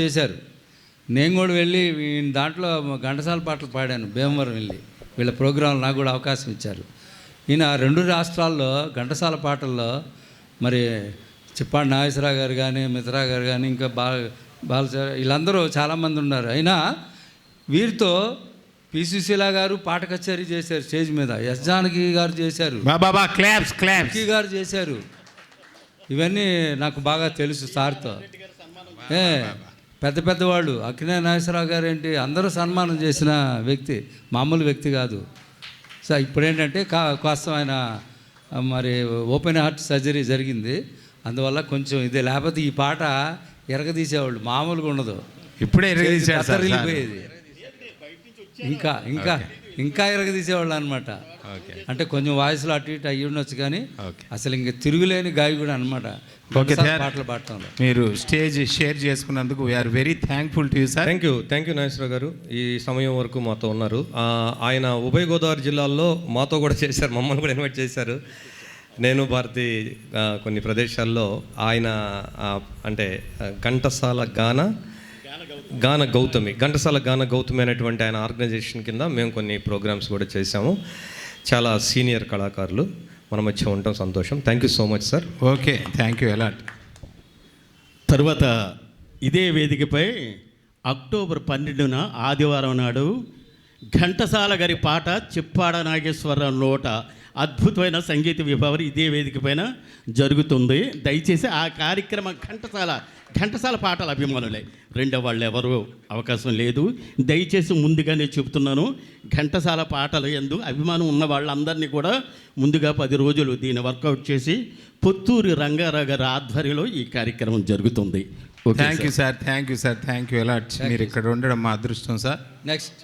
చేశారు. నేను కూడా వెళ్ళి దాంట్లో ఘంటసాల పాటలు పాడాను భీమవరం వెళ్ళి. వీళ్ళ ప్రోగ్రాంలు నాకు కూడా అవకాశం ఇచ్చారు. ఈయన ఆ రెండు రాష్ట్రాల్లో ఘంటసాల పాటల్లో మరి చిప్పాడి నాగేశ్వరరావు గారు కానీ మిత్రా గారు కానీ ఇంకా బా బాలచర వీళ్ళందరూ చాలామంది ఉన్నారు. అయినా వీరితో పి సుశీల గారు పాట కచేరీ చేశారు స్టేజ్ మీద. ఎస్ జానకి గారు చేశారు. బాబా క్లాప్స్ క్లాప్స్. గారు చేశారు. ఇవన్నీ నాకు బాగా తెలుసు సార్తో. ఏ పెద్ద పెద్దవాళ్ళు అక్కినే నాగేశ్వరరావు గారు ఏంటి? అందరూ సన్మానం చేసిన వ్యక్తి మామూలు వ్యక్తి కాదు. సో ఇప్పుడు ఏంటంటే కా కాస్త ఆయన మరి ఓపెన్ హార్ట్ సర్జరీ జరిగింది. అందువల్ల కొంచెం ఇదే లేకపోతే ఈ పాట ఎరగదీసేవాళ్ళు మామూలుగా ఉండదు. ఇప్పుడే దత్తరిల్లిపోయేది ఇంకా ఇంకా ఇంకా ఎరగదీసేవాళ్ళు అనమాట అంటే కొంచెం వాయిస్లో అటు ఇటు అయ్యి ఉండొచ్చు కానీ ఓకే అసలు ఇంక తిరుగులేని గాయకుడు అనమాట ఓకే, సార్. పాటలు పాడటంలో మీరు స్టేజ్ షేర్ చేసుకున్నందుకు we are very thankful to you sir thank you thank you Nageswararao గారు. ఈ సమయం వరకు మాతో ఉన్నారు. ఆయన ఉభయ గోదావరి జిల్లాల్లో మాతో కూడా చేశారు మమ్మల్ని కూడా ఇన్వైట్ చేశారు. నేను భారతి కొన్ని ప్రదేశాల్లో ఆయన అంటే ఘంటసాల గాన గాన గౌతమి ఘంటసాల గాన గౌతమి అనేటువంటి ఆయన ఆర్గనైజేషన్ కింద మేము కొన్ని ప్రోగ్రామ్స్ కూడా చేశాము. చాలా సీనియర్ కళాకారులు మన మధ్య ఉండటం సంతోషం. Thank you so much sir okay thank you ఎలా తర్వాత ఇదే వేదికపై అక్టోబర్ పన్నెండున ఆదివారం నాడు ఘంటసాల గారి పాట చిప్పాడ నాగేశ్వరరావు నోట అద్భుతమైన సంగీత విభావరి ఇదే వేదిక పైన జరుగుతుంది. దయచేసి ఆ కార్యక్రమం ఘంటసాల ఘంటసాల పాటల అభిమానులే రెండో వాళ్ళు ఎవరు అవకాశం లేదు. దయచేసి ముందుగానే చెబుతున్నాను ఘంటసాల పాటలు ఎందు అభిమానం ఉన్న వాళ్ళందరినీ కూడా ముందుగా పది రోజులు దీన్ని వర్కౌట్ చేసి పొత్తూరి రంగారావు గారి ఆధ్వర్యంలో ఈ కార్యక్రమం జరుగుతుంది. Okay thank you sir. Thank you sir thank you ఎలా మీరు ఇక్కడ ఉండడం మా అదృష్టం సార్ నెక్స్ట్